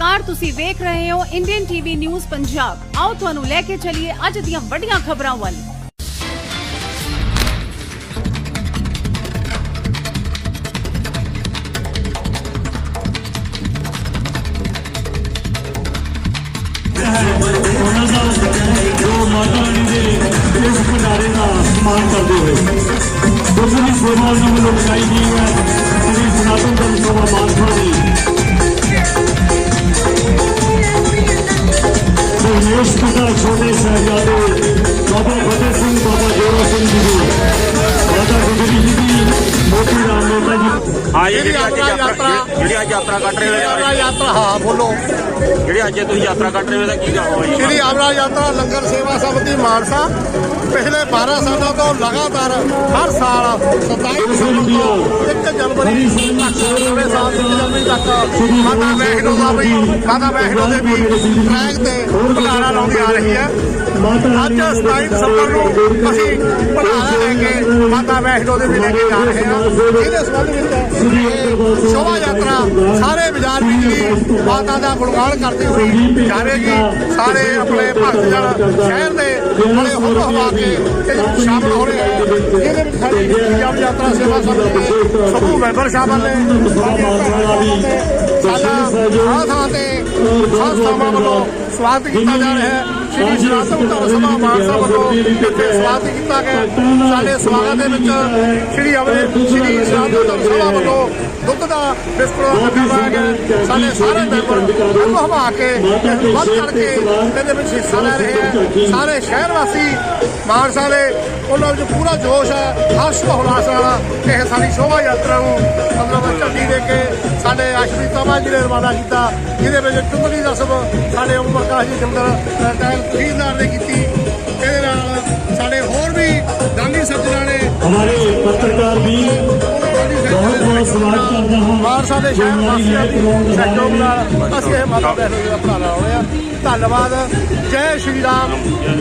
ਨਮਸਕਾਰ ਤੁਸੀਂ ਵੇਖ ਰਹੇ ਹੋ ਇੰਡੀਅਨ ਟੀਵੀ ਨਿਊਜ਼ ਪੰਜਾਬ ਆਓ ਤੁਹਾਨੂੰ ਲੈ ਕੇ ਚੱਲੀਏ ਅੱਜ ਦੀਆਂ ਵੱਡੀਆਂ ਖਬਰਾਂ ਵੱਲ ਉਹਨਾਂ ਦਾ ਜੋ ਮਾਤਾ ਰਾਣੀ ਦੇ ਇਸ ਭੰਡਾਰੇ ਦਾ ਸਨਮਾਨ ਕਰਦੇ देश पिता छोटे शहजादे बाबा फतेह सिंह बाबा ਜਿਹੜੀ ਅੱਜ ਜਿਹੜੀ ਯਾਤਰਾ ਜਿਹੜੀ ਅੱਜ ਯਾਤਰਾ ਕੱਢ ਰਹੇ ਹੋ ਯਾਤਰਾ ਹਾਂ ਬੋਲੋ। ਜਿਹੜੀ ਅੱਜ ਤੁਸੀਂ ਯਾਤਰਾ ਕੱਢ ਰਹੇ ਹੋ ਇਹਦਾ ਕੀ ਕਹੋ ਜੀ ਸ਼੍ਰੀ ਅਮਰਾ ਯਾਤਰਾ ਲੰਗਰ ਸੇਵਾ ਸਮਿਤੀ ਮਾਨਸਾ ਪਿਛਲੇ 12 ਸਾਲਾਂ ਤੋਂ ਲਗਾਤਾਰ ਹਰ ਸਾਲ 27 ਦਸੰਬਰ ਤੋਂ 1 ਜਨਵਰੀ ਤੱਕ ਸਾਲ ਦੀ ਜਨਵਰੀ ਤੱਕ ਮਾਤਾ ਵੈਸ਼ਨੋ ਦਾ ਵੀ ਮਾਤਾ ਵੈਸ਼ਨੋ ਦੇ ਵੀ ਟਰੈਕ ਤੇ ਭੰਡਾਰਾ ਲਾਉਂਦੀ ਆ ਰਹੀ ਹੈ। ਅੱਜ 27 ਦਸੰਬਰ ਨੂੰ ਅਸੀਂ ਭੰਡਾਰਾ ਲੈ ਕੇ ਮਾਤਾ ਵੈਸ਼ਨੋ ਦੇ ਵੀ ਲੈ ਕੇ ਜਾ ਰਹੇ ਹਾਂ ਇਹਦੇ ਸੰਬੰਧ ਵਿੱਚ ਸ਼ੋਭਾ ਯਾਤਰਾ ਸਾਰੇ ਬਾਜ਼ਾਰ ਵਿੱਚ ਵੀ ਮਾਤਾ ਦਾ ਗੁਣਗਾਨ ਕਰਦੇ ਹੋਏ ਜਾਵੇਗੀ ਸਾਰੇ ਆਪਣੇ ਭਗਤ ਜਨ ਸ਼ਹਿਰ ਦੇ ਬੜੇ ਹੁਬ ਹਵਾ ਕੇ ਇਹ ਸ਼ਾਮਲ ਹੋ ਰਹੇ ਹਨ ਇਹਦੇ ਵਿੱਚ ਸਾਡੀ ਪੰਜਾਬ ਯਾਤਰਾ ਸੇਵਾ ਸਮੂਹ ਦੇ ਸਮੂਹ ਮੈਂਬਰ ਸ਼ਾਮਲ ਨੇ। ਸਾਡਾ ਆਹ ਥਾਂ ਤੇ ਸੰਸਥਾਵਾਂ ਵੱਲੋਂ ਸਵਾਗਤ ਕੀਤਾ ਜਾ ਰਿਹਾ ਹੈ। ਸ਼੍ਰੀ ਸਨਾਤਨ ਧਰਮ ਸਭਾ ਮਾਨਸਾ ਵੱਲੋਂ ਇੱਥੇ ਸਵਾਗਤ ਕੀਤਾ ਗਿਆ ਸਾਡੇ ਸਵਾਗਤ ਦੇ ਵਿੱਚ ਸ਼੍ਰੀ ਅਮਰੇ ਸ਼੍ਰੀ ਸਨਾਤਨ ਧਰਮ ਸਭਾ ਵੱਲੋਂ ਦੁੱਧ ਦਾ ਦਾ ਲਗਾਇਆ ਗਿਆ ਸਾਡੇ ਸਾਰੇ ਮੈਂਬਰ ਨੂੰ ਹਵਾ ਕੇ ਵੱਧ ਚੜ ਕੇ ਇਹਦੇ ਵਿੱਚ ਹਿੱਸਾ ਲੈ ਰਹੇ ਹੈ। ਸਾਰੇ ਸ਼ਹਿਰ ਵਾਸੀ ਮਾਨਸਾ ਦੇ ਉਹਨਾਂ ਵਿੱਚ ਪੂਰਾ ਜੋਸ਼ ਹੈ। ਹਰਸ਼ ਹੁਲਾਸ ਨਾਲ ਇਹ ਸਾਡੀ ਸ਼ੋਭਾ ਯਾਤਰਾ ਨੂੰ ਮਤਲਬ ਸਾਡੇ ਆਸ਼ਰੀ ਤਮਾ ਜੀ ਨੇ ਰਵਾਨਾ ਕੀਤਾ ਜਿਹਦੇ ਵਿੱਚ ਚੁੰਗਲੀ ਰਸਮ ਸਾਡੇ ਓਮ ਪ੍ਰਕਾਸ਼ ਜੀ ਜੰਦਰ ਟਾਈਮ ਤਹਿਸੀਲਦਾਰ ਨੇ ਕੀਤੀ। ਇਹਦੇ ਨਾਲ ਸਾਡੇ ਹੋਰ ਵੀ ਦਾਨੀ ਸੱਜਣਾ ਨੇ ਹਮਾਰੇ ਪੱਤਰਕਾਰ ਵੀ ਬਹੁਤ ਬਹੁਤ ਸਵਾਗਤ ਕਰਦਾ ਹਾਂ। ਮਾਨਸਾ ਦੇ ਸ਼ਹਿਰ ਵਾਸੀਆਂ ਦੀ ਸਹਿਯੋਗ ਨਾਲ ਅਸੀਂ ਇਹ ਮਾਤਾ ਵੈਸ਼ਨੋ ਦਾ ਭੰਡਾਰਾ ਲਾਉਣੇ ਆ ਧੰਨਵਾਦ। ਜੈ ਸ਼੍ਰੀ ਰਾਮ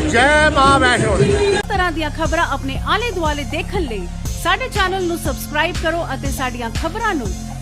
ਜੈ ਮਾਂ ਵੈਸ਼ਨੋ ਦੀ ਇਸ ਤਰ੍ਹਾਂ ਦੀਆਂ ਖਬਰਾਂ ਆਪਣੇ ਆਲੇ ਦੁਆਲੇ ਦੇਖਣ ਲਈ ਸਾਡੇ ਚੈਨਲ ਨੂੰ ਸਬਸਕ੍ਰਾਈਬ ਕਰੋ ਅਤੇ ਸਾਡੀਆਂ ਖਬਰਾਂ ਨੂੰ